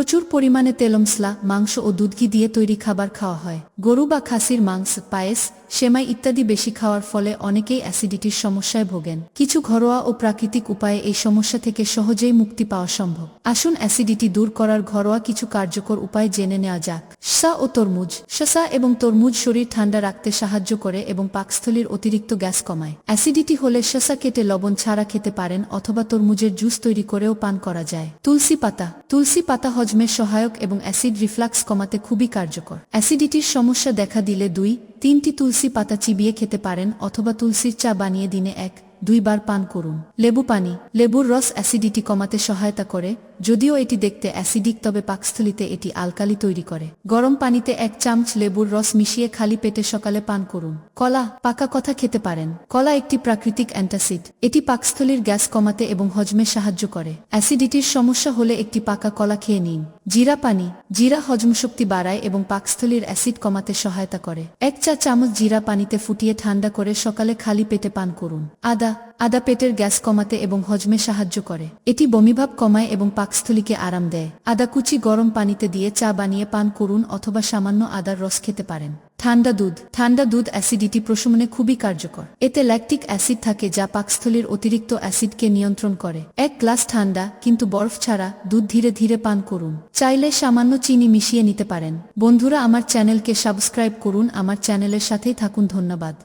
প্রচুর পরিমাণে তেলমসলা মাংস ও দুধঘি দিয়ে তৈরি খাবার খাওয়া হয়। গরু বা খাসির মাংস, পায়েস, সেমাই ইত্যাদি বেশি খাওয়ার ফলে অনেকেই অ্যাসিডিটির সমস্যায় ভোগেন। কিছু ঘরোয়া ও প্রাকৃতিক উপায়ে এই সমস্যা থেকে সহজেই মুক্তি পাওয়া সম্ভব। আসুন অ্যাসিডিটি দূর করার ঘরোয়া কিছু কার্যকর উপায় জেনে নেওয়া যাক। শসা ও তরমুজ। শসা এবং তরমুজ শরীর ঠান্ডা রাখতে সাহায্য করে এবং পাকস্থলীর অতিরিক্ত গ্যাস কমায়। অ্যাসিডিটি হলে শসা কেটে লবণ ছাড়া খেতে পারেন অথবা তরমুজের জুস তৈরি করেও পান করা যায়। তুলসী পাতা। তুলসী পাতা হজমের সহায়ক এবং অ্যাসিড রিফ্লাক্স কমাতে খুবই কার্যকর। অ্যাসিডিটির সমস্যা দেখা দিলে দুই, তিনটি তুলসী পাতা চিবিয়ে খেতে পারেন অথবা তুলসীর চা বানিয়ে দিনে এক দুইবার পান করুন। লেবু পানি, লেবুর রস অ্যাসিডিটি কমাতে সহায়তা করে, যদিও এটি দেখতে অ্যাসিডিক, তবে পাকস্থলিতে এটি আলকালি তৈরি করে। গরম পানিতে এক চামচ লেবুর রস মিশিয়ে খালি পেটে সকালে পান করুন। কলা, পাকা কথা খেতে পারেন। কলা একটি প্রাকৃতিক অ্যান্টাসিড। এটি পাকস্থলীর গ্যাস কমাতে এবং হজমে সাহায্য করে। অ্যাসিডিটির সমস্যা হলে একটি পাকা কলা খেয়ে নিন। জিরা পানি, জিরা হজম শক্তি বাড়ায় এবং পাকস্থলীর অ্যাসিড কমাতে সহায়তা করে। এক চা চামচ জিরা পানিতে ফুটিয়ে ঠান্ডা করে সকালে খালি পেটে পান করুন। আদা আদা পেটের গ্যাস কমাতে এবং হজমে সাহায্য করে। এটি বমিভাব কমায় এবং পাকস্থলীকে আরাম দেয়। আদা কুচি গরম পানিতে দিয়ে চা বানিয়ে পান করুন অথবা সামান্য আদার রস খেতে পারেন। ঠান্ডা দুধ। ঠান্ডা দুধ অ্যাসিডিটি প্রশমনে খুবই কার্যকর। এতে ল্যাকটিক অ্যাসিড থাকে যা পাকস্থলীর অতিরিক্ত অ্যাসিডকে নিয়ন্ত্রণ করে। এক গ্লাস ঠান্ডা কিন্তু বরফ ছাড়া দুধ ধীরে ধীরে পান করুন। চাইলে সামান্য চিনি মিশিয়ে নিতে পারেন। বন্ধুরা, আমার চ্যানেলকে সাবস্ক্রাইব করুন। আমার চ্যানেলের সাথেই থাকুন। ধন্যবাদ।